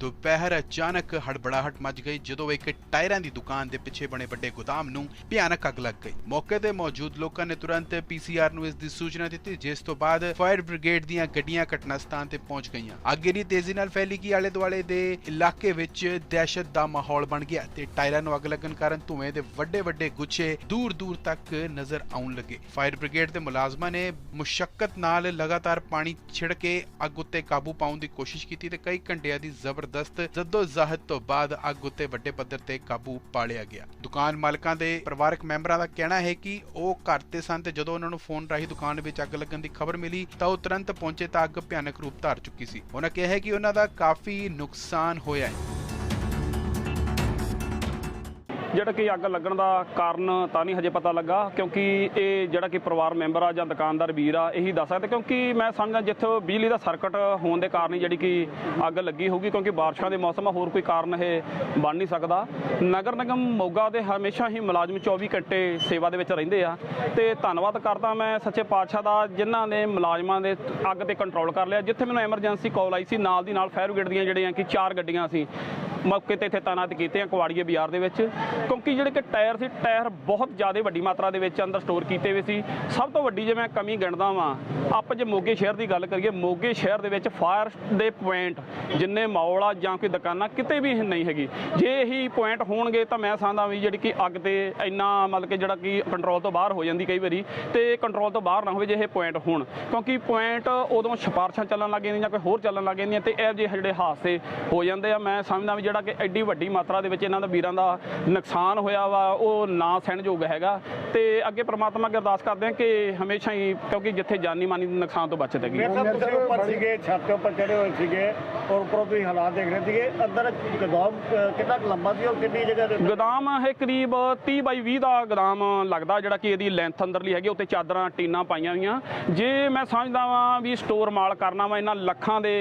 ਦੁਪਹਿਰ ਅਚਾਨਕ ਹੜਬੜਾਹਟ ਮਚ ਗਈ, ਜਦੋਂ ਇੱਕ ਟਾਇਰਾਂ ਦੀ ਦੁਕਾਨ ਦੇ ਪਿੱਛੇ ਬਣੇ ਵੱਡੇ ਗੋਦਾਮ ਨੂੰ ਭਿਆਨਕ ਅੱਗ ਲੱਗ ਗਈ। ਮੌਕੇ ਤੇ ਮੌਜੂਦ ਲੋਕਾਂ ਨੇ ਤੁਰੰਤ ਪੀਸੀਆਰ ਨੂੰ ਇਸ ਦੀ ਸੂਚਨਾ ਦਿੱਤੀ, ਜਿਸ ਤੋਂ ਬਾਅਦ ਫਾਇਰ ਬ੍ਰਿਗੇਡ ਦੀਆਂ ਗੱਡੀਆਂ ਘਟਨਾ ਸਥਾਨ ਤੇ ਪਹੁੰਚ ਗਈਆਂ। ਅੱਗ ਇੰਨੀ ਤੇਜ਼ੀ ਨਾਲ ਫੈਲੀ ਕਿ ਆਲੇ ਦੁਆਲੇ ਦੇ ਇਲਾਕੇ ਵਿੱਚ ਦਹਿਸ਼ਤ ਦਾ ਮਾਹੌਲ ਬਣ ਗਿਆ ਤੇ ਟਾਇਰਾਂ ਨੂੰ ਅੱਗ ਲੱਗਣ ਕਾਰਨ ਧੂਏ ਦੇ ਵੱਡੇ ਵੱਡੇ ਗੁੱਛੇ ਦੂਰ ਦੂਰ ਤੱਕ ਨਜ਼ਰ ਆਉਣ ਲੱਗੇ। ਫਾਇਰ ਬ੍ਰਿਗੇਡ ਦੇ ਮੁਲਾਜ਼ਮਾਂ ਨੇ ਮੁਸ਼ਕਲ ਨਾਲ ਲਗਾਤਾਰ ਪਾਣੀ ਛਿੜ ਕੇ ਅੱਗ ਉੱਤੇ ਕਾਬੂ ਪਾਉਣ ਦੀ ਕੋਸ਼ਿਸ਼ ਕੀਤੀ ਤੇ ਕਈ ਘੰਟਿਆਂ ਦੀ ਜ਼ਬਰ ਜ਼ਬਰਦਸਤ ਜਦੋਜਹਿਦ ਤੋਂ ਬਾਅਦ ਅੱਗ ਉੱਤੇ ਵੱਡੇ ਪੱਧਰ ਤੇ ਕਾਬੂ ਪਾ ਲਿਆ ਗਿਆ। ਦੁਕਾਨ ਮਾਲਕਾਂ ਦੇ ਪਰਿਵਾਰਕ ਮੈਂਬਰਾਂ ਦਾ ਕਹਿਣਾ ਹੈ ਕਿ ਉਹ ਘਰ ਤੇ ਸਨ ਤੇ ਜਦੋਂ ਉਹਨਾਂ ਨੂੰ ਫੋਨ ਰਾਹੀਂ ਦੁਕਾਨ ਵਿੱਚ ਅੱਗ ਲੱਗਣ ਦੀ ਖਬਰ ਮਿਲੀ ਤਾਂ ਉਹ ਤੁਰੰਤ ਪਹੁੰਚੇ ਤਾਂ ਅੱਗ ਭਿਆਨਕ ਰੂਪ ਧਾਰ ਚੁੱਕੀ ਸੀ। ਉਹਨਾਂ ਕਿਹਾ ਹੈ ਕਿ ਉਹਨਾਂ ਦਾ ਕਾਫੀ ਨੁਕਸਾਨ ਹੋਇਆ ਹੈ। ਜਿਹੜਾ ਕਿ ਅੱਗ ਲੱਗਣ ਦਾ ਕਾਰਨ ਤਾਂ ਨਹੀਂ ਹਜੇ ਪਤਾ ਲੱਗਾ, ਕਿਉਂਕਿ ਇਹ ਜਿਹੜਾ ਕਿ ਪਰਿਵਾਰ ਮੈਂਬਰ ਆ ਜਾਂ ਦੁਕਾਨਦਾਰ ਵੀਰ ਆ, ਇਹੀ ਦੱਸ ਸਕਦੇ, ਕਿਉਂਕਿ ਮੈਂ ਸਮਝਦਾ ਜਿੱਥੇ ਬਿਜਲੀ ਦਾ ਸਰਕਟ ਹੋਣ ਦੇ ਕਾਰਨ ਹੀ ਜਿਹੜੀ ਕਿ ਅੱਗ ਲੱਗੀ ਹੋਊਗੀ, ਕਿਉਂਕਿ ਬਾਰਿਸ਼ਾਂ ਦੇ ਮੌਸਮ ਆ, ਹੋਰ ਕੋਈ ਕਾਰਨ ਇਹ ਬਣ ਨਹੀਂ ਸਕਦਾ। ਨਗਰ ਨਿਗਮ ਮੋਗਾ ਦੇ ਹਮੇਸ਼ਾ ਹੀ ਮੁਲਾਜ਼ਮ 24 ਘੰਟੇ ਸੇਵਾ ਦੇ ਵਿੱਚ ਰਹਿੰਦੇ ਆ, ਤੇ ਧੰਨਵਾਦ ਕਰਦਾ ਮੈਂ ਸੱਚੇ ਪਾਤਸ਼ਾਹ ਦਾ, ਜਿਨ੍ਹਾਂ ਨੇ ਮੁਲਾਜ਼ਮਾਂ ਦੇ ਅੱਗ ਤੇ ਕੰਟਰੋਲ ਕਰ ਲਿਆ। ਜਿੱਥੇ ਮੈਨੂੰ ਐਮਰਜੈਂਸੀ ਕਾਲ ਆਈ ਸੀ, ਨਾਲ ਦੀ ਨਾਲ ਫਾਇਰ ਬ੍ਰਿਗੇਡ ਦੀਆਂ ਜਿਹੜੀਆਂ ਕਿ ਚਾਰ ਗੱਡੀਆਂ ਸੀ ਮੌਕੇ ਤੇ ਇੱਥੇ ਤਾਇਨਾਤ ਕੀਤੇ ਆ ਕੁਆੜੀਏ ਬਾਜ਼ਾਰ ਦੇ ਵਿੱਚ। ਕਿਉਂਕਿ ਜਿਹੜੇ ਕਿ ਟਾਇਰ ਸੀ, ਟਾਇਰ ਬਹੁਤ ਜ਼ਿਆਦਾ ਵੱਡੀ ਮਾਤਰਾ ਦੇ ਵਿੱਚ ਅੰਦਰ ਸਟੋਰ ਕੀਤੇ ਹੋਏ ਸੀ। ਸਭ ਤੋਂ ਵੱਡੀ ਜੇ ਮੈਂ ਕਮੀ ਗਿਣਦਾ ਵਾਂ, ਆਪਾਂ ਜੇ ਮੋਗੇ ਸ਼ਹਿਰ ਦੀ ਗੱਲ ਕਰੀਏ, ਮੋਗੇ ਸ਼ਹਿਰ ਦੇ ਵਿੱਚ ਫਾਇਰ ਦੇ ਪੁਆਇੰਟ ਜਿੰਨੇ ਮੌਲ ਆ ਜਾਂ ਕੋਈ ਦੁਕਾਨਾਂ ਕਿਤੇ ਵੀ ਨਹੀਂ ਹੈਗੀ। ਜੇ ਇਹੀ ਪੁਆਇੰਟ ਹੋਣਗੇ ਤਾਂ ਮੈਂ ਸਮਝਦਾ ਵੀ ਜਿਹੜੀ ਕਿ ਅੱਗ ਤੇ ਇੰਨਾ ਮਤਲਬ ਕਿ ਜਿਹੜਾ ਕਿ ਕੰਟਰੋਲ ਤੋਂ ਬਾਹਰ ਹੋ ਜਾਂਦੀ ਕਈ ਵਾਰੀ ਤੇ ਕੰਟਰੋਲ ਤੋਂ ਬਾਹਰ ਨਾ ਹੋਵੇ ਜੇ ਇਹ ਪੁਆਇੰਟ ਹੋਣ। ਕਿਉਂਕਿ ਪੁਆਇੰਟ ਉਦੋਂ ਸਿਫਾਰਸ਼ਾਂ ਚੱਲਣ ਲੱਗ ਜਾਂਦੀਆਂ ਜਾਂ ਕੋਈ ਹੋਰ ਚੱਲਣ ਲੱਗ ਜਾਂਦੀਆਂ ਤੇ ਇਹ ਜਿਹੇ ਜਿਹੜੇ ਹਾਦਸੇ ਹੋ ਜਾਂਦੇ ਆ, ਮੈਂ ਸਮਝਦਾ ਵੀ ਜਿਹੜਾ ਕਿ ਐਡੀ ਵੱਡੀ ਮਾਤਰਾ ਦੇ ਵਿੱਚ ਇਹਨਾਂ ਦਾ ਵੀਰਾਂ ਦਾ ਨੁਕਸਾਨ ਹੋਇਆ ਵਾ ਉਹ ਨਾ ਸਹਿਣਯੋਗ ਹੈਗਾ। ਤੇ ਅੱਗੇ ਪ੍ਰਮਾਤਮਾ ਅੱਗੇ ਅਰਦਾਸ ਕਰਦੇ ਆ ਕਿ ਹਮੇਸ਼ਾ ਹੀ ਕਿਉਂਕਿ ਜਿੱਥੇ ਜਾਨੀ ਮਾਨੀ ਨੁਕਸਾਨ ਤੋਂ ਬਚਤ ਹੈਗੀ। ਮੇਰੇ ਸਾਹਿਬ ਤੁਸੀਂ ਉੱਪਰ ਸੀਗੇ ਛੱਤ ਦੇ ਉੱਪਰ ਚੜੇ ਹੋਏ ਸੀਗੇ ਔਰ ਉੱਪਰੋਂ ਤੁਸੀਂ ਹਾਲਾਤ ਦੇਖ ਰਹੇ ਸੀਗੇ ਅੰਦਰ ਗੋਦਾਮ ਕਿੰਨਾ ਕੁ ਲੰਬਾ ਸੀ ਔਰ ਕਿੰਨੀ ਜਗ੍ਹਾ ਦੇ ਉੱਤੇ? ਗੋਦਾਮ ਇਹ ਕਰੀਬ 30 ਬਾਈ 20 ਦਾ ਗੋਦਾਮ ਲੱਗਦਾ ਜਿਹੜਾ ਕਿ ਇਹਦੀ ਲੈਂਥ ਅੰਦਰਲੀ ਹੈਗੀ ਉੱਤੇ ਚਾਦਰਾਂ ਟੀਨਾਂ ਪਾਈਆਂ ਹੋਈਆਂ। ਜੇ ਮੈਂ ਸਮਝਦਾ ਵਾਂ ਵੀ ਸਟੋਰ ਮਾਲ ਕਰਨਾ ਵਾ ਇਹਨਾਂ ਲੱਖਾਂ ਦੇ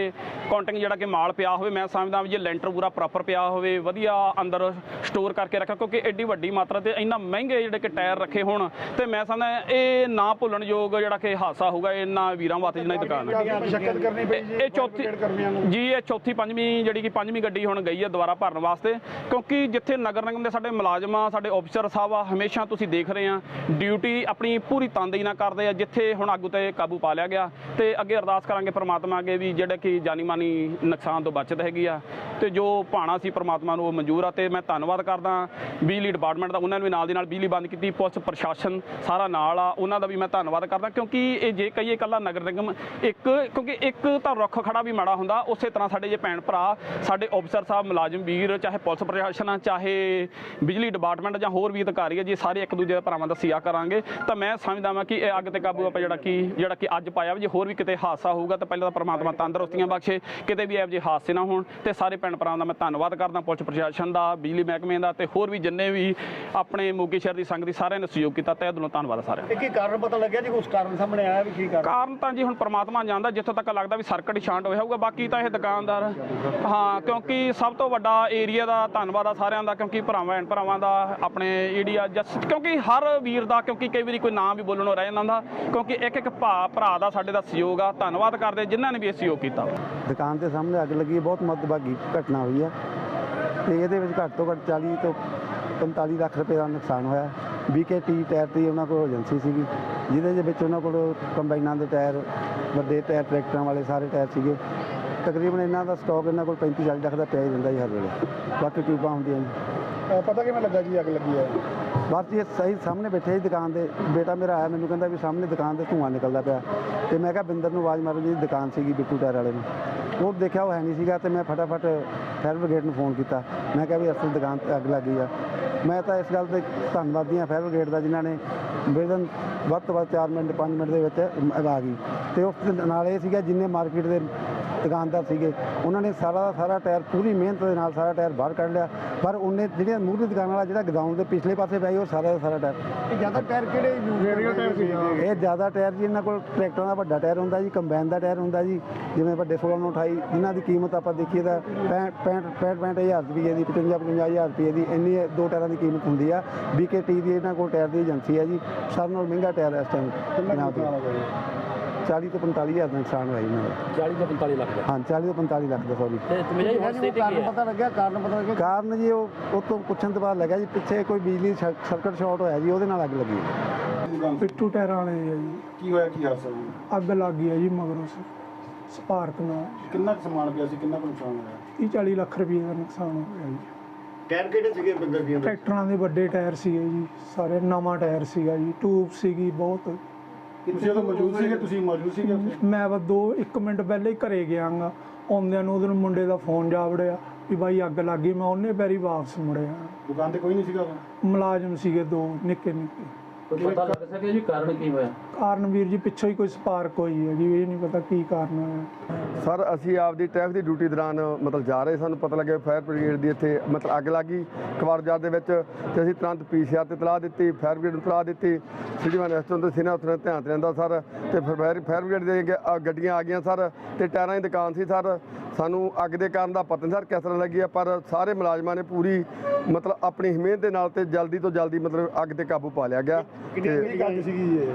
ਕਾਊਂਟਿੰਗ ਜਿਹੜਾ ਕਿ ਮਾਲ ਪਿਆ ਹੋਵੇ ਮੈਂ ਸਮਝਦਾ ਵੀ ਜੇ ਲੈਂਟਰ ਪੂਰਾ ਪ੍ਰੋਪਰ ਪਿਆ ਹੋਵੇ ਵਧੀਆ ਅੰਦਰ ਸਟੋਰ ਕਰਕੇ ਰੱਖਿਆ ਕਿਉਂਕਿ ਐਡੀ ਵੱਡੀ ਮਾਤਰਾ ਤੇ ਇੰਨਾ ਮਹਿੰਗੇ ਜਿਹੜੇ ਕਿ ਟਾਇਰ ਰੱਖੇ ਹੋਣ ਤੇ ਮੈਂ ਸਮਝਦਾ ਇਹ ਨਾ ਭੁੱਲਣਯੋਗ ਜਿਹੜਾ ਕਿ ਹਾਦਸਾ ਹੋਊਗਾ ਇਹਨਾਂ ਵੀਰਾਂ ਵਾਸਤੇ ਜਿਹਨਾਂ ਦੀ ਦੁਕਾਨ ਹੈ। ਇਹ ਚੌਥੀ ਜੀ ਇਹ ਚੌਥੀ ਪੰਜਵੀਂ ਜਿਹੜੀ ਕਿ ਪੰਜਵੀਂ ਗੱਡੀ ਹੁਣ ਗਈ ਹੈ ਦੁਬਾਰਾ ਭਰਨ ਵਾਸਤੇ ਕਿਉਂਕਿ ਜਿੱਥੇ ਨਗਰ ਨਿਗਮ ਦੇ ਸਾਡੇ ਮੁਲਾਜ਼ਮ ਸਾਡੇ ਅਫਸਰ ਸਾਹਿਬ ਆ ਹਮੇਸ਼ਾ ਤੁਸੀਂ ਦੇਖ ਰਹੇ ਆ ਡਿਊਟੀ ਆਪਣੀ ਪੂਰੀ ਤਨਦੇਹੀ ਨਾਲ ਕਰਦੇ ਆ ਜਿੱਥੇ ਹੁਣ ਅੱਗ ਤੇ ਕਾਬੂ ਪਾ ਲਿਆ ਗਿਆ। ਤੇ ਅੱਗੇ ਅਰਦਾਸ ਕਰਾਂਗੇ ਪ੍ਰਮਾਤਮਾ ਅੱਗੇ ਵੀ ਜਿਹੜਾ ਕਿ ਜਾਨੀ ਮਾਨੀ ਨੁਕਸਾਨ ਤੋਂ ਬਚਤ ਹੈਗੀ ਆ ਤੇ ਜੋ ਭਾਣਾ ਸੀ ਪ੍ਰਮਾਤਮਾ ਨੂੰ ਉਹ ਮਨਜ਼ੂਰ ਆ ਤੇ ਮੈਂ ਧੰਨਵਾਦ ਕਰਦਾ ਬਿਜਲੀ ਡਿਪਾਰਟਮੈਂਟ ਦਾ, ਉਹਨਾਂ ਨੇ ਵੀ ਨਾਲ ਦੀ ਨਾਲ ਬਿਜਲੀ ਬੰਦ ਕੀਤੀ, ਪੁਲਿਸ, ਪ੍ਰਸ਼ਾਸਨ ਸਾਰਾ ਨਾਲ ਆ, ਉਹਨਾਂ ਦਾ ਵੀ ਮੈਂ ਧੰਨਵਾਦ ਕਰਦਾ, ਕਿਉਂਕਿ ਇਹ ਜੇ ਕਹੀਏ ਇਕੱਲਾ ਨਗਰ ਨਿਗਮ ਇੱਕ, ਕਿਉਂਕਿ ਇੱਕ ਤਾਂ ਰੁੱਖ ਖੜਾ ਵੀ ਮਾੜਾ ਹੁੰਦਾ, ਉਸੇ ਤਰ੍ਹਾਂ ਸਾਡੇ ਜੇ ਭੈਣ ਭਰਾ, ਸਾਡੇ ਅਫਸਰ ਸਾਹਿਬ, ਮੁਲਾਜ਼ਮ ਵੀਰ, ਚਾਹੇ ਪੁਲਿਸ ਪ੍ਰਸ਼ਾਸਨ ਆ, ਚਾਹੇ ਬਿਜਲੀ ਡਿਪਾਰਟਮੈਂਟ ਜਾਂ ਹੋਰ ਵੀ ਅਧਿਕਾਰੀ ਆ, ਜੇ ਸਾਰੇ ਇੱਕ ਦੂਜੇ ਦੇ ਭਰਾਵਾਂ ਦਾ ਸਿਆ ਕਰਾਂਗੇ, ਤਾਂ ਮੈਂ ਸਮਝਦਾ ਵਾਂ ਕਿ ਇਹ ਅੱਗ ਤੇ ਕਾਬੂ ਆਪਾਂ ਜਿਹੜਾ ਕਿ ਜਿਹੜਾ ਕਿ ਅੱਜ ਪਾਇਆ ਜੇ ਹੋਰ ਵੀ ਕਿਤੇ ਹਾਦਸਾ ਹੋਊਗਾ, ਤਾਂ ਪਹਿਲਾਂ ਤਾਂ ਪਰਮਾਤਮਾ ਤੰਦਰੁਸਤੀਆਂ ਬਖਸ਼ੇ, ਕਿਤੇ ਵੀ ਇਹੋ ਜਿਹੇ ਹਾਦਸੇ ਨਾ ਹੋਣ, ਤੇ ਸਾਰੇ ਭੈਣ ਭਰਾਵਾਂ ਦਾ ਮੈਂ ਧੰਨਵਾਦ ਕਰਦਾ, ਪੁਲਿਸ ਪ੍ਰਸ਼ਾਸਨ ਦਾ, ਬਿਜਲੀ ਮਹਿਕਮੇ ਦਾ, ਤੇ ਹੋਰ ਵੀ ਜਿੰਨੇ ਵੀ ਆਪਣੇ ਮੋਗੇ ਸ਼ਹਿਰ ਦੀ ਸੰਗਤ ਦੀ ਸਾਰਿਆਂ ਨੇ ਸਹਿਯੋਗ ਕੀਤਾ ਤਹਿ ਦਿਲੋਂ ਧੰਨਵਾਦ ਆ ਸਾਰਿਆਂ ਦਾ। ਕੀ ਕਾਰਨ ਪਤਾ ਲੱਗਿਆ ਜੀ ਉਸ ਕਾਰਨ ਸਾਹਮਣੇ ਆਇਆ ਵੀ ਕੀ ਕਾਰਨ? ਕਾਰਨ ਤਾਂ ਜੀ ਹੁਣ ਪ੍ਰਮਾਤਮਾ ਜਾਣਦਾ ਜਿੱਥੋਂ ਤੱਕ ਲੱਗਦਾ ਵੀ ਸਰਕਟ ਹੀ ਸ਼ਾਂਟ ਹੋਇਆ ਹੋਊਗਾ ਬਾਕੀ ਤਾਂ ਇਹ ਦੁਕਾਨਦਾਰ ਹਾਂ ਕਿਉਂਕਿ ਸਭ ਤੋਂ ਵੱਡਾ ਏਰੀਆ ਦਾ ਧੰਨਵਾਦ ਆ ਸਾਰਿਆਂ ਦਾ ਕਿਉਂਕਿ ਭਰਾਵਾਂ ਭੈਣ ਭਰਾਵਾਂ ਦਾ ਆਪਣੇ ਏਰੀਆ ਜਸ ਕਿਉਂਕਿ ਹਰ ਵੀਰ ਦਾ ਕਿਉਂਕਿ ਕਈ ਵਾਰੀ ਕੋਈ ਨਾਮ ਵੀ ਬੋਲਣੋਂ ਰਹਿ ਜਾਂਦਾ ਹੁੰਦਾ ਕਿਉਂਕਿ ਇੱਕ ਇੱਕ ਭਾ ਭਰਾ ਦਾ ਸਾਡੇ ਦਾ ਸਹਿਯੋਗ ਆ ਧੰਨਵਾਦ ਕਰਦੇ ਜਿਨ੍ਹਾਂ ਨੇ ਵੀ ਇਹ ਸਹਿਯੋਗ ਕੀਤਾ। ਦੁਕਾਨ ਦੇ ਸਾਹਮਣੇ ਅੱਗ ਲੱਗੀ ਬਹੁਤ ਮੱਦਭਾਗੀ ਘਟਨਾ ਹੋਈ ਹੈ ਤੇ ਇਹਦੇ ਵਿੱਚ ਘੱਟ ਤੋਂ ਘੱਟ 40 ਤੋਂ 45 ਲੱਖ ਰੁਪਏ ਦਾ ਨੁਕਸਾਨ ਹੋਇਆ। ਬੀਕੇਟੀ ਟਾਇਰ ਦੀ ਉਹਨਾਂ ਕੋਲ ਏਜੰਸੀ ਸੀਗੀ ਜਿਹਦੇ ਦੇ ਵਿੱਚ ਉਹਨਾਂ ਕੋਲ ਕੰਬਾਈਨਾਂ ਦੇ ਟਾਇਰ ਵੱਡੇ ਟਾਇਰ ਟਰੈਕਟਰਾਂ ਵਾਲੇ ਸਾਰੇ ਟਾਇਰ ਸੀਗੇ। ਤਕਰੀਬਨ ਇਹਨਾਂ ਦਾ ਸਟਾਕ ਇਹਨਾਂ ਕੋਲ 35 40 ਲੱਖ ਦਾ ਪਿਆ ਹੀ ਰਹਿੰਦਾ ਜੀ ਹਰ ਵੇਲੇ। ਬਾਕੀ ਟਿਊਬਾਂ ਹੁੰਦੀਆਂ ਜੀ। ਪਤਾ ਕਿਵੇਂ ਲੱਗਾ ਜੀ ਅੱਗ ਲੱਗੀ ਹੈ? ਬਸ ਜੀ ਸਹੀ ਸਾਹਮਣੇ ਬੈਠੇ ਸੀ ਦੁਕਾਨ ਦੇ ਬੇਟਾ ਮੇਰਾ ਆਇਆ ਮੈਨੂੰ ਕਹਿੰਦਾ ਵੀ ਸਾਹਮਣੇ ਦੁਕਾਨ ਤੇ ਧੂੰਆਂ ਨਿਕਲਦਾ ਪਿਆ। ਤੇ ਮੈਂ ਕਿਹਾ ਬਿੰਦਰ ਨੂੰ ਆਵਾਜ਼ ਮਾਰੋ ਜੀ ਦੁਕਾਨ ਸੀਗੀ ਬਿੱਟੂ ਟਾਇਰ ਵਾਲੇ ਨੂੰ ਉਹ ਦੇਖਿਆ ਉਹ ਹੈ ਨਹੀਂ ਸੀਗਾ ਤੇ ਮੈਂ ਫਟਾਫਟ ਫਾਇਰ ਬ੍ਰਿਗੇਡ ਨੂੰ ਫੋਨ ਕੀਤਾ। ਮੈਂ ਕਿਹਾ ਵੀ ਅਸਲ ਦੁਕਾਨ ਤੇ ਅੱਗ ਲੱਗੀ ਆ। ਮੈਂ ਤਾਂ ਇਸ ਗੱਲ ਤੇ ਧੰਨਵਾਦੀ ਹਾਂ ਫਾਇਰ ਬ੍ਰਿਗੇਡ ਦਾ ਜਿਨ੍ਹਾਂ ਨੇ ਵਿਦਨ ਵੱਧ ਤੋਂ ਵੱਧ 4 ਮਿੰਟ 5 ਮਿੰਟ ਦੇ ਵਿੱਚ ਆ ਗਈ। ਤੇ ਉਸ ਨਾਲ ਇਹ ਸੀਗਾ ਜਿੰਨੇ ਮਾਰਕੀਟ ਦੇ ਦੁਕਾਨਦਾਰ ਸੀਗੇ। ਉਹਨਾਂ ਨੇ ਸਾਰਾ ਦਾ ਸਾਰਾ ਟਾਇਰ ਪੂਰੀ ਮਿਹਨਤ ਦੇ ਨਾਲ ਸਾਰਾ ਟਾਇਰ ਬਾਹਰ ਕੱਢ ਲਿਆ। ਪਰ ਉਹਨੇ ਜਿਹੜੀਆਂ ਮੂਹਰੀ ਦੁਕਾਨ ਵਾਲਾ ਜਿਹੜਾ ਗਦਾਉਣ ਦੇ ਪਿਛਲੇ ਪਾਸੇ ਪਿਆ ਸੀ ਉਹ ਸਾਰਾ ਦਾ ਸਾਰਾ ਟਾਇਰ। ਇਹ ਜ਼ਿਆਦਾ ਟਾਇਰ ਕਿਹੜੇ ਯੂਜ਼ ਏਰੀਅਲ ਟਾਇਰ ਸੀ ਇਹ ਜ਼ਿਆਦਾ ਟਾਇਰ ਜੀ ਇਹਨਾਂ ਕੋਲ ਟਰੈਕਟਰਾਂ ਦਾ ਵੱਡਾ ਟਾਇਰ ਹੁੰਦਾ ਜੀ ਕੰਬਾਈਨ ਦਾ ਟਾਇਰ ਹੁੰਦਾ ਜੀ ਜਿਵੇਂ ਵੱਡੇ 16 ਨੂੰ 28 ਜਿਨ੍ਹਾਂ ਦੀ ਕੀਮਤ ਆਪਾਂ ਦੇਖੀਏ ਤਾਂ 65 65 ਹਜ਼ਾਰ ਰੁਪਏ ਦੀ 55 55000 ਰੁਪਏ ਦੀ ਇੰਨੀ ਦੋ ਟਾਇਰਾਂ ਦੀ ਕੀਮਤ ਹੁੰਦੀ ਆ। BKT ਦੀ ਇਹਨਾਂ ਕੋਲ ਟਾਇਰ ਦੀ ਏਜੰਸੀ ਹੈ ਜੀ ਸਾਰਿਆਂ ਨਾਲੋਂ ਮਹਿੰਗਾ ਟਾਇਰ ਇਸ ਟਾਈਮ ਪੰਜਾਬ ਦਾ 40 ਤੋਂ 45 ਹਜ਼ਾਰ ਦਾ ਨੁਕਸਾਨ ਹੋਇਆ ਇਹਨਾਂ ਦਾ। 40 ਤੋਂ 45 ਲੱਖ ਦਾ? ਹਾਂ 40 ਤੋਂ 45 ਲੱਖ ਦਾ ਸੌਰੀ ਤੇ ਤਮਜਾਈ ਹੁਣ ਸਥਿਤੀ ਕੀ ਕਾਰਨ ਹੈ ਪਤਾ ਲੱਗਿਆ ਕਾਰਨ ਪਤਾ ਲੱਗਿਆ? ਕਾਰਨ ਜੀ ਉਹ ਉਹ ਤੋਂ ਪੁੱਛਣ ਤੋਂ ਬਾਅਦ ਲੱਗਾ ਜੀ ਪਿੱਛੇ ਕੋਈ ਬਿਜਲੀ ਸਰ- ਸਰਕਟ ਸ਼ਾਰਟ ਹੋਇਆ ਜੀ ਉਹਦੇ ਨਾਲ ਅੱਗ ਲੱਗੀ ਪਿੱਟੂ ਟਾਇਰਾਂ ਵਾਲੇ ਆ ਜੀ। ਕੀ ਹੋਇਆ ਕੀ ਹਾਦਸਾ? ਅੱਗ ਲੱਗ ਗਈ ਆ ਜੀ ਮਗਰੋਂ ਸ- ਸਪਾਰਕ ਨਾਲ। ਕਿੰਨਾ ਕੁ ਸਮਾਨ ਪਿਆ ਸੀ ਕਿੰਨਾ ਕੁ ਨੁਕਸਾਨ ਹੋਇਆ? 30 40 ਲੱਖ ਰੁਪਏ ਦਾ ਨੁਕਸਾਨ ਹੋ ਗਿਆ ਜੀ। ਟਾਇਰ ਕਿਹੜੇ ਸੀਗੇ ਬੰਦਰ ਦੀਆਂ? ਟਰੈਕਟਰਾਂ ਦੇ ਵੱਡੇ ਟਾਇਰ ਸੀਗੇ ਜੀ ਸਾਰੇ ਨਵਾਂ ਟਾਇਰ ਸੀਗਾ ਜੀ ਟੂਬ ਸੀਗੀ ਬਹੁਤ। ਤੁਸੀਂ ਉਦੋਂ ਮੌਜੂਦ ਸੀਗੇ? ਤੁਸੀਂ ਮੌਜੂਦ ਸੀਗੇ ਉੱਥੇ? ਮੈਂ ਬਸ ਦੋ ਇੱਕ ਮਿੰਟ ਪਹਿਲੇ ਹੀ ਘਰੇ ਗਿਆਗਾ ਆਉਂਦਿਆਂ ਨੂੰ ਉਹਦੇ ਮੁੰਡੇ ਦਾ ਫੋਨ ਜਾ ਵੜਿਆ ਵੀ ਬਾਈ ਅੱਗ ਲੱਗ ਗਈ। ਮੈਂ ਉਹਨੇ ਪੈਰੀ ਵਾਪਸ ਮੁੜਿਆ। ਦੁਕਾਨ ਤੇ ਕੋਈ ਨਹੀਂ ਸੀਗਾ ਉਦੋਂ? ਮੁਲਾਜ਼ਮ ਸੀਗੇ ਦੋ ਨਿੱਕੇ ਨਿੱਕੇ ਕੋਈ ਪਤਾ ਲੱਗ ਸਕਿਆ ਜੀ ਕਾਰਨ ਕੀ ਹੋਇਆ? ਕਾਰਨ ਵੀਰ ਜੀ ਪਿੱਛੋਂ ਹੀ ਕੋਈ ਸਪਾਰਕ ਹੋਈ ਹੈ ਜੀ ਇਹ ਨਹੀਂ ਪਤਾ ਕੀ ਕਾਰਨ ਹੋਇਆ। ਸਰ ਅਸੀਂ ਆਪਦੀ ਟ੍ਰੈਫਿਕ ਦੀ ਡਿਊਟੀ ਦੌਰਾਨ ਮਤਲਬ ਜਾ ਰਹੇ ਸਾਨੂੰ ਪਤਾ ਲੱਗਿਆ ਫਾਇਰ ਬ੍ਰਿਗੇਡ ਦੀ ਇੱਥੇ ਮਤਲਬ ਅੱਗ ਲੱਗੀ ਕਵਾਰਜਾਰ ਦੇ ਵਿੱਚ ਤੇ ਅਸੀਂ ਤੁਰੰਤ ਪੀਸੀਆਰ ਤੇ ਤਲਾਹ ਦਿੱਤੀ ਫਾਇਰ ਬ੍ਰਿਗੇਡ ਨੂੰ ਤਲਾਹ ਦਿੱਤੀ। ਸਿਟੀ ਵਨ ਐਸਟਨ ਤੇ ਸੀਨਾ ਉਤਰੇ ਧਿਆਨ ਤੇ ਰਹਿੰਦਾ ਸਰ ਤੇ ਫਿਰ ਫਾਇਰ ਫਾਇਰ ਬ੍ਰਿਗੇਡ ਦੇ ਅੱਗੇ, ਅ, ਗੱਡੀਆਂ ਆ ਗਈਆਂ ਸਰ ਤੇ ਟਾਇਰਾਂ ਦੀ ਦੁਕਾਨ ਸੀ ਸਰ। ਸਾਨੂੰ ਅੱਗ ਦੇ ਕਾਰਨ ਦਾ ਪਤਾ ਨਹੀਂ ਸਰ ਕਿਸ ਤਰ੍ਹਾਂ ਲੱਗੀ ਹੈ ਪਰ ਸਾਰੇ ਮੁਲਾਜ਼ਮਾਂ ਨੇ ਪੂਰੀ ਮਤਲਬ ਆਪਣੀ ਹਿੰਮਤ ਦੇ ਨਾਲ ਤੇ ਜਲਦੀ ਤੋਂ ਜਲਦੀ ਮਤਲਬ ਅੱਗ ਤੇ ਕਾਬੂ ਪਾ ਲਿਆ ਗਿਆ। ਕਿੰਨੀ ਸੀਗੀ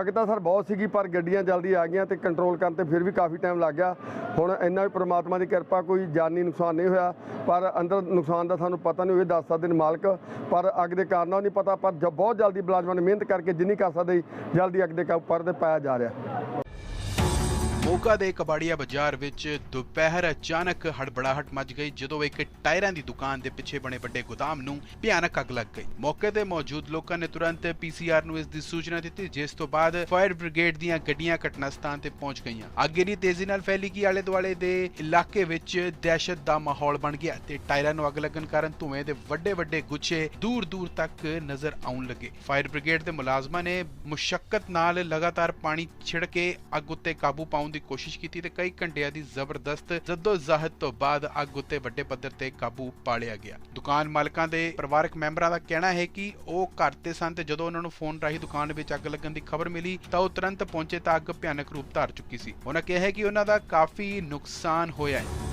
ਅੱਗ ਤਾਂ ਸਰ ਬਹੁਤ ਸੀਗੀ ਪਰ ਗੱਡੀਆਂ ਜਲਦੀ ਆ ਗਈਆਂ ਤੇ ਕੰਟਰੋਲ ਕਰਨ ਤੇ ਫਿਰ ਵੀ ਕਾਫੀ ਟਾਈਮ ਲੱਗ ਗਿਆ। ਹੁਣ ਇੰਨਾ ਵੀ ਪ੍ਰਮਾਤਮਾ ਦੀ ਕਿਰਪਾ ਕੋਈ ਜਾਨੀ ਨੁਕਸਾਨ ਨਹੀਂ ਹੋਇਆ ਪਰ ਅੰਦਰ ਨੁਕਸਾਨ ਦਾ ਸਾਨੂੰ ਪਤਾ ਨਹੀਂ ਹੋਏ ਦੱਸ ਸਕਦੇ ਨੇ ਮਾਲਕ ਪਰ ਅੱਗ ਦੇ ਕਾਰਨਾਂ ਨਹੀਂ ਪਤਾ ਪਰ ਬਹੁਤ ਜਲਦੀ ਮੁਲਾਜ਼ਮਾਂ ਨੇ ਮਿਹਨਤ ਕਰਕੇ ਜਿੰਨੀ ਕਰ ਸਕਦੇ ਜਲਦੀ ਅੱਗ ਦੇ ਕਾਬੂ ਪਰ ਤੇ ਪਾਇਆ ਜਾ ਰਿਹਾ। ਮੋਗਾ ਦੇ ਕਬਾੜੀਆ ਬਾਜ਼ਾਰ ਵਿੱਚ ਦੁਪਹਿਰ ਅਚਾਨਕ ਹੜਬੜਾਹਟ ਮਚ ਗਈ, ਜਦੋਂ ਇੱਕ ਟਾਇਰਾਂ ਦੀ ਦੁਕਾਨ ਦੇ ਪਿੱਛੇ ਬਣੇ ਵੱਡੇ ਗੋਦਾਮ ਨੂੰ ਭਿਆਨਕ ਅੱਗ ਲੱਗ ਗਈ। ਮੌਕੇ ਤੇ ਮੌਜੂਦ ਲੋਕਾਂ ਨੇ ਤੁਰੰਤ ਪੀਸੀਆਰ ਨੂੰ ਇਸ ਦੀ ਸੂਚਨਾ ਦਿੱਤੀ, ਜਿਸ ਤੋਂ ਬਾਅਦ ਫਾਇਰ ਬ੍ਰਿਗੇਡ ਦੀਆਂ ਗੱਡੀਆਂ ਘਟਨਾ ਸਥਾਨ ਤੇ ਪਹੁੰਚ ਗਈਆਂ। ਅੱਗ ਇੰਨੀ ਤੇਜ਼ੀ ਨਾਲ ਫੈਲੀ ਕਿ ਆਲੇ ਦੁਆਲੇ ਦੇ ਇਲਾਕੇ ਵਿੱਚ ਦਹਿਸ਼ਤ ਦਾ ਮਾਹੌਲ ਬਣ ਗਿਆ ਤੇ ਟਾਇਰਾਂ ਨੂੰ ਅੱਗ ਲੱਗਣ ਕਾਰਨ ਧੂਏ ਦੇ ਵੱਡੇ ਵੱਡੇ ਗੁੱਛੇ ਦੂਰ ਦੂਰ ਤੱਕ ਨਜ਼ਰ ਆਉਣ ਲੱਗੇ। ਫਾਇਰ ਬ੍ਰਿਗੇਡ ਦੇ ਮੁਲਾਜ਼ਮਾਂ ਨੇ ਮੁਸ਼ਕਲ ਨਾਲ ਲਗਾਤਾਰ ਪਾਣੀ ਛਿੜ ਕੇ ਅੱਗ ਉੱਤੇ ਕਾਬੂ ਪਾਉਣ ਦੀ ਕੋਸ਼ਿਸ਼ ਕੀਤੀ ਤੇ ਕਈ ਘੰਟਿਆਂ ਦੀ ਜ਼ਬਰਦਸਤ ਜਦੋਜਹਿਦ ਤੋਂ ਬਾਅਦ ਅੱਗ ਉੱਤੇ ਵੱਡੇ ਪੱਧਰ ਤੇ ਕਾਬੂ ਪਾ ਲਿਆ ਗਿਆ। ਦੁਕਾਨ ਮਾਲਕਾਂ ਦੇ ਪਰਿਵਾਰਕ ਮੈਂਬਰਾਂ ਦਾ ਕਹਿਣਾ ਹੈ ਕਿ ਉਹ ਘਰ ਤੇ ਸਨ ਤੇ ਜਦੋਂ ਉਹਨਾਂ ਨੂੰ ਫੋਨ ਰਾਹੀਂ ਦੁਕਾਨ ਵਿੱਚ ਅੱਗ ਲੱਗਣ ਦੀ ਖਬਰ ਮਿਲੀ ਤਾਂ ਉਹ ਤੁਰੰਤ ਪਹੁੰਚੇ ਤਾਂ ਅੱਗ ਭਿਆਨਕ ਰੂਪ ਧਾਰ ਚੁੱਕੀ ਸੀ। ਉਹਨਾਂ ਕਿਹਾ ਹੈ ਕਿ ਉਹਨਾਂ ਦਾ ਕਾਫੀ ਨੁਕਸਾਨ ਹੋਇਆ ਹੈ।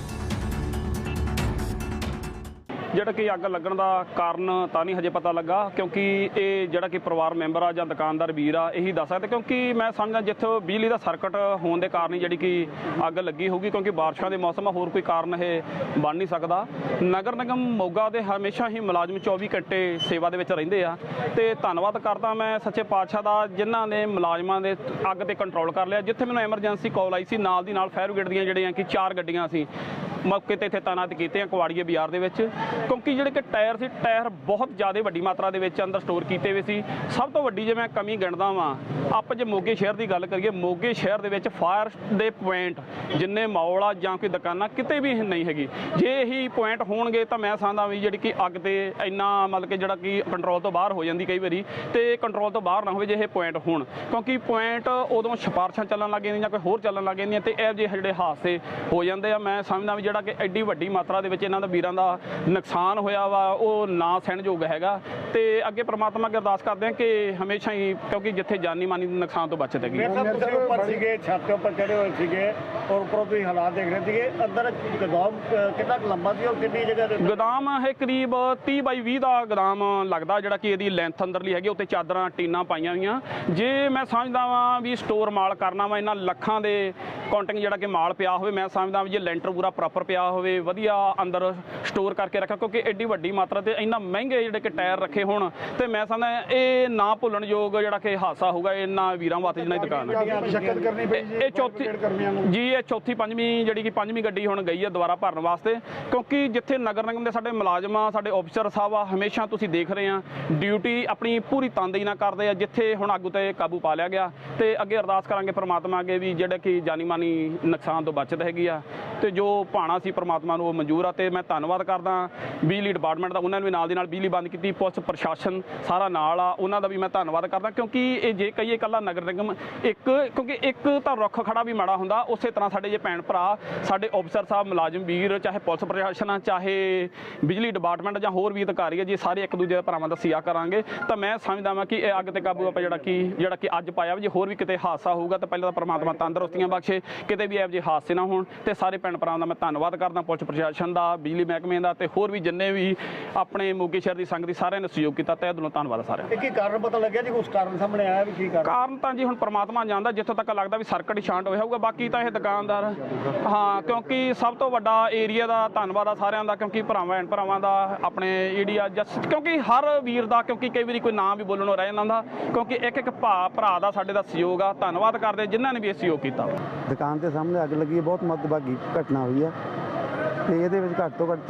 ਜਿਹੜਾ ਕਿ ਅੱਗ ਲੱਗਣ ਦਾ ਕਾਰਨ ਤਾਂ ਨਹੀਂ ਹਜੇ ਪਤਾ ਲੱਗਾ, ਕਿਉਂਕਿ ਇਹ ਜਿਹੜਾ ਕਿ ਪਰਿਵਾਰ ਮੈਂਬਰ ਆ ਜਾਂ ਦੁਕਾਨਦਾਰ ਵੀਰ ਆ, ਇਹੀ ਦੱਸ ਸਕਦੇ, ਕਿਉਂਕਿ ਮੈਂ ਸਮਝਦਾ ਜਿੱਥੇ ਬਿਜਲੀ ਦਾ ਸਰਕਟ ਹੋਣ ਦੇ ਕਾਰਨ ਹੀ ਜਿਹੜੀ ਕਿ ਅੱਗ ਲੱਗੀ ਹੋਊਗੀ, ਕਿਉਂਕਿ ਬਾਰਿਸ਼ਾਂ ਦੇ ਮੌਸਮ ਆ, ਹੋਰ ਕੋਈ ਕਾਰਨ ਇਹ ਬਣ ਨਹੀਂ ਸਕਦਾ। ਨਗਰ ਨਿਗਮ ਮੋਗਾ ਦੇ ਹਮੇਸ਼ਾ ਹੀ ਮੁਲਾਜ਼ਮ 24 ਘੰਟੇ ਸੇਵਾ ਦੇ ਵਿੱਚ ਰਹਿੰਦੇ ਆ, ਤੇ ਧੰਨਵਾਦ ਕਰਦਾ ਮੈਂ ਸੱਚੇ ਪਾਤਸ਼ਾਹ ਦਾ, ਜਿਨ੍ਹਾਂ ਨੇ ਮੁਲਾਜ਼ਮਾਂ ਦੇ ਅੱਗ ਤੇ ਕੰਟਰੋਲ ਕਰ ਲਿਆ। ਜਿੱਥੇ ਮੈਨੂੰ ਐਮਰਜੈਂਸੀ ਕਾਲ ਆਈ ਸੀ, ਨਾਲ ਦੀ ਨਾਲ ਫਾਇਰ ਬ੍ਰਿਗੇਡ ਦੀਆਂ ਜਿਹੜੀਆਂ ਕਿ ਚਾਰ ਗੱਡੀਆਂ ਸੀ ਮੌਕੇ ਤੇ ਇੱਥੇ ਤਾਇਨਾਤ ਕੀਤੇ ਆ ਕੁਆੜੀਏ ਬਾਜ਼ਾਰ ਦੇ ਵਿੱਚ। ਕਿਉਂਕਿ ਜਿਹੜੇ ਕਿ ਟਾਇਰ ਸੀ, ਟਾਇਰ ਬਹੁਤ ਜ਼ਿਆਦਾ ਵੱਡੀ ਮਾਤਰਾ ਦੇ ਵਿੱਚ ਅੰਦਰ ਸਟੋਰ ਕੀਤੇ ਹੋਏ ਸੀ। ਸਭ ਤੋਂ ਵੱਡੀ ਜੇ ਮੈਂ ਕਮੀ ਗਿਣਦਾ ਵਾਂ, ਆਪਾਂ ਜੇ ਮੋਗੇ ਸ਼ਹਿਰ ਦੀ ਗੱਲ ਕਰੀਏ, ਮੋਗੇ ਸ਼ਹਿਰ ਦੇ ਵਿੱਚ ਫਾਇਰ ਦੇ ਪੁਆਇੰਟ ਜਿੰਨੇ ਮੌਲ ਆ ਜਾਂ ਕੋਈ ਦੁਕਾਨਾਂ ਕਿਤੇ ਵੀ ਨਹੀਂ ਹੈਗੀ। ਜੇ ਇਹੀ ਪੁਆਇੰਟ ਹੋਣਗੇ ਤਾਂ ਮੈਂ ਸਮਝਦਾ ਵੀ ਜਿਹੜੀ ਕਿ ਅੱਗ ਤੇ ਇੰਨਾ ਮਤਲਬ ਕਿ ਜਿਹੜਾ ਕਿ ਕੰਟਰੋਲ ਤੋਂ ਬਾਹਰ ਹੋ ਜਾਂਦੀ ਕਈ ਵਾਰੀ, ਤੇ ਕੰਟਰੋਲ ਤੋਂ ਬਾਹਰ ਨਾ ਹੋਵੇ ਜੇ ਇਹ ਪੁਆਇੰਟ ਹੋਣ। ਕਿਉਂਕਿ ਪੁਆਇੰਟ ਉਦੋਂ ਸਿਫਾਰਸ਼ਾਂ ਚੱਲਣ ਲੱਗ ਜਾਂਦੀਆਂ ਜਾਂ ਕੋਈ ਹੋਰ ਚੱਲਣ ਲੱਗ ਜਾਂਦੀਆਂ ਤੇ ਇਹ ਜਿਹੇ ਜਿਹੜੇ ਹਾਦਸੇ ਹੋ ਜਾਂਦੇ ਆ, ਮੈਂ ਸਮਝਦਾ ਵੀ ਜਿਹੜਾ ਕਿ ਐਡੀ ਵੱਡੀ ਮਾਤਰਾ ਦੇ ਵਿੱਚ ਇਹਨਾਂ ਦਾ ਵੀਰਾਂ ਦਾ ਨੁਕਸਾਨ ਹੋਇਆ ਵਾ ਉਹ ਨਾ ਸਹਿਣਯੋਗ ਹੈਗਾ। ਤੇ ਅੱਗੇ ਪ੍ਰਮਾਤਮਾ ਅੱਗੇ ਅਰਦਾਸ ਕਰਦੇ ਆ ਕਿ ਹਮੇਸ਼ਾ ਹੀ ਕਿਉਂਕਿ ਜਿੱਥੇ ਜਾਨੀ ਮਾਨੀ ਨੁਕਸਾਨ ਤੋਂ ਬਚਤ ਹੈਗੀ। ਮੇਰੇ ਸਾਹਿਬ ਤੁਸੀਂ ਉੱਪਰ ਸੀਗੇ ਛੱਤ ਦੇ ਉੱਪਰ ਚੜੇ ਹੋਏ ਸੀਗੇ ਔਰ ਉੱਪਰੋਂ ਤੁਸੀਂ ਹਾਲਾਤ ਦੇਖ ਰਹੇ ਸੀਗੇ ਅੰਦਰ ਗੋਦਾਮ ਕਿੰਨਾ ਕੁ ਲੰਬਾ ਸੀ ਔਰ ਕਿੰਨੀ ਜਗ੍ਹਾ ਦੇ ਗੋਦਾਮ ਇਹ ਕਰੀਬ 30 ਬਾਈ 20 ਦਾ ਗੋਦਾਮ ਲੱਗਦਾ ਜਿਹੜਾ ਕਿ ਇਹਦੀ ਲੈਂਥ ਅੰਦਰਲੀ ਹੈਗੀ ਉੱਤੇ ਚਾਦਰਾਂ ਟੀਨਾਂ ਪਾਈਆਂ ਹੋਈਆਂ। ਜੇ ਮੈਂ ਸਮਝਦਾ ਵਾਂ ਵੀ ਸਟੋਰ ਮਾਲ ਕਰਨਾ ਵਾ ਇਹਨਾਂ ਲੱਖਾਂ ਦੇ ਕਾਊਂਟਿੰਗ ਜਿਹੜਾ ਕਿ ਮਾਲ ਪਿਆ ਹੋਵੇ ਮੈਂ ਸਮਝਦਾ ਵੀ ਜੇ ਲੈਂਟਰ ਪੂਰਾ ਪ੍ਰੋਪਰ ਪਿਆ ਹੋਵੇ ਵਧੀਆ ਅੰਦਰ ਸਟੋਰ ਕਰਕੇ ਰੱਖਿਆ ਕਿਉਂਕਿ ਐਡੀ ਵੱਡੀ ਮਾਤਰਾ ਤੇ ਇੰਨਾ ਮਹਿੰਗੇ ਜਿਹੜੇ ਕਿ ਟਾਇਰ ਰੱਖੇ ਹੋਣ ਤੇ ਮੈਂ ਸਮਝਦਾ ਇਹ ਨਾ ਭੁੱਲਣਯੋਗ ਜਿਹੜਾ ਕਿ ਹਾਦਸਾ ਹੋਊਗਾ ਇਹਨਾਂ ਵੀਰਾਂ ਵਾਸਤੇ ਜਿਹਨਾਂ ਦੀ ਦੁਕਾਨ ਹੈ। ਇਹ ਚੌਥੀ ਜੀ ਇਹ ਚੌਥੀ ਪੰਜਵੀਂ ਜਿਹੜੀ ਕਿ ਪੰਜਵੀਂ ਗੱਡੀ ਹੁਣ ਗਈ ਹੈ ਦੁਬਾਰਾ ਭਰਨ ਵਾਸਤੇ ਕਿਉਂਕਿ ਜਿੱਥੇ ਨਗਰ ਨਿਗਮ ਦੇ ਸਾਡੇ ਮੁਲਾਜ਼ਮ ਸਾਡੇ ਅਫਸਰ ਸਾਹਿਬ ਆ ਹਮੇਸ਼ਾ ਤੁਸੀਂ ਦੇਖ ਰਹੇ ਆ ਡਿਊਟੀ ਆਪਣੀ ਪੂਰੀ ਤਨਦੇਹੀ ਨਾਲ ਕਰਦੇ ਆ ਜਿੱਥੇ ਹੁਣ ਅੱਗ ਉਤੇ ਕਾਬੂ ਪਾ ਲਿਆ ਗਿਆ ਤੇ ਅੱਗੇ ਅਰਦਾਸ ਕਰਾਂਗੇ ਪ੍ਰਮਾਤਮਾ ਅੱਗੇ ਵੀ ਜਿਹੜਾ ਕਿ ਜਾਨੀ ਮਾਨੀ ਨੁਕਸਾਨ ਤੋਂ ਬਚਤ ਹੈਗੀ ਆ ਤੇ ਜੋ ਭਾਣਾ ਸੀ ਪ੍ਰਮਾਤਮਾ ਨੂੰ ਉਹ ਮਨਜ਼ੂਰ ਆ ਤੇ ਮੈਂ ਧੰਨਵਾਦ ਕਰਦਾ ਬਿਜਲੀ ਡਿਪਾਰਟਮੈਂਟ ਦਾ ਉਹਨਾਂ ਨੇ ਵੀ ਨਾਲ ਦੀ ਨਾਲ ਬਿਜਲੀ ਬੰਦ ਕੀਤੀ ਪੁਲਿਸ ਪ੍ਰਸ਼ਾਸਨ ਸਾਰਾ ਨਾਲ ਆ ਉਹਨਾਂ ਦਾ ਵੀ ਮੈਂ ਧੰਨਵਾਦ ਕਰਦਾ ਕਿਉਂਕਿ ਇਹ ਜੇ ਕਹੀਏ ਇਕੱਲਾ ਨਗਰ ਨਿਗਮ ਇੱਕ ਕਿਉਂਕਿ ਇੱਕ ਤਾਂ ਰੁੱਖ ਖੜਾ ਵੀ ਮਾੜਾ ਹੁੰਦਾ ਉਸੇ ਤਰ੍ਹਾਂ ਸਾਡੇ ਜੇ ਭੈਣ ਭਰਾ ਸਾਡੇ ਅਫਸਰ ਸਾਹਿਬ ਮੁਲਾਜ਼ਮ ਵੀਰ ਚਾਹੇ ਪੁਲਿਸ ਪ੍ਰਸ਼ਾਸਨ ਆ ਚਾਹੇ ਬਿਜਲੀ ਡਿਪਾਰਟਮੈਂਟ ਜਾਂ ਹੋਰ ਵੀ ਅਧਿਕਾਰੀ ਆ ਜੇ ਸਾਰੇ ਇੱਕ ਦੂਜੇ ਦੇ ਭਰਾਵਾਂ ਦਾ ਸਿਆ ਕਰਾਂਗੇ ਤਾਂ ਮੈਂ ਸਮਝਦਾ ਵਾਂ ਕਿ ਇਹ ਅੱਗ ਤੇ ਕਾਬੂ ਆਪਾਂ ਜਿਹੜਾ ਕਿ ਜਿਹੜਾ ਕਿ ਅੱਜ ਪਾਇਆ ਵਾ, ਜੇ ਹੋਰ ਵੀ ਕਿਤੇ ਹਾਦਸਾ ਹੋਊਗਾ ਤਾਂ ਪਹਿਲਾਂ ਤਾਂ ਪ੍ਰਮਾਤਮਾ ਤੰਦਰੁਸਤੀਆਂ ਬਖਸ਼ੇ ਕਿਤੇ ਵੀ ਇਹੋ ਜਿਹੇ ਹਾਦਸੇ ਨਾ ਹੋਣ ਤੇ ਸਾਰੇ ਭੈਣ ਭਰਾਵਾਂ ਦਾ ਮੈਂ ਧੰਨਵਾਦ ਕਰਦਾ ਪੁਲਿਸ ਪ੍ਰਸ਼ਾਸਨ ਦਾ ਬਿਜਲੀ ਮਹਿਕਮੇ ਦਾ ਤੇ ਹੋਰ ਵੀ ਜਿੰਨੇ ਵੀ ਆਪਣੇ ਮੋਗੇ ਸ਼ਹਿਰ ਦੀ ਸੰਗਤ ਦੀ ਸਾਰਿਆਂ ਨੇ ਸਹਿਯੋਗ ਕੀਤਾ। ਤਹਿ ਦਿਲੋਂ ਧੰਨਵਾਦ ਸਾਰਿਆਂ ਦਾ। ਕੀ ਕਾਰਨ ਪਤਾ ਲੱਗਿਆ ਜੀ ਉਸ ਕਾਰਨ ਸਾਹਮਣੇ ਆਇਆ ਵੀ ਕੀ ਕਾਰਨ? ਕਾਰਨ ਤਾਂ ਜੀ ਹੁਣ ਪ੍ਰਮਾਤਮਾ ਜਾਣਦਾ ਜਿੱਥੋਂ ਤੱਕ ਲੱਗਦਾ ਵੀ ਸਰਕਟ ਹੀ ਸ਼ਾਂਟ ਹੋਇਆ ਹੋਊਗਾ। ਬਾਕੀ ਤਾਂ ਇਹ ਦੁਕਾਨਦਾਰ ਹਾਂ ਕਿਉਂਕਿ ਸਭ ਤੋਂ ਵੱਡਾ ਏਰੀਆ ਦਾ ਧੰਨਵਾਦ ਆ ਸਾਰਿਆਂ ਦਾ ਕਿਉਂਕਿ ਭਰਾਵਾਂ ਭੈਣ ਭਰਾਵਾਂ ਦਾ ਆਪਣੇ ਜਿਹੜੀ ਆ ਜਸ ਕਿਉਂਕਿ ਹਰ ਵੀਰ ਦਾ ਕਿਉਂਕਿ ਕਈ ਵਾਰੀ ਕੋਈ ਨਾਮ ਵੀ ਬੋਲਣੋਂ ਰਹਿ ਜਾਂਦਾ ਹੁੰਦਾ ਕਿਉਂਕਿ ਇੱਕ ਇੱਕ ਭਾ ਭਰਾ ਦਾ ਸਾਡੇ ਦਾ ਸਹਿਯੋਗ ਆ ਧੰਨਵਾਦ ਕਰਦੇ ਜਿਨ੍ਹਾਂ ਨੇ ਵੀ ਇਹ ਸਹਿਯੋਗ ਕੀਤਾ। ਦੁਕਾਨ ਦੇ ਸਾਹਮਣੇ ਅੱਗ ਲੱਗੀ ਬਹੁਤ ਮੱਦਭਾਗੀ ਘਟਨਾ ਹੋਈ ਹੈ ਤੇ ਇਹਦੇ ਵਿੱਚ ਘੱਟ ਤੋਂ ਘੱਟ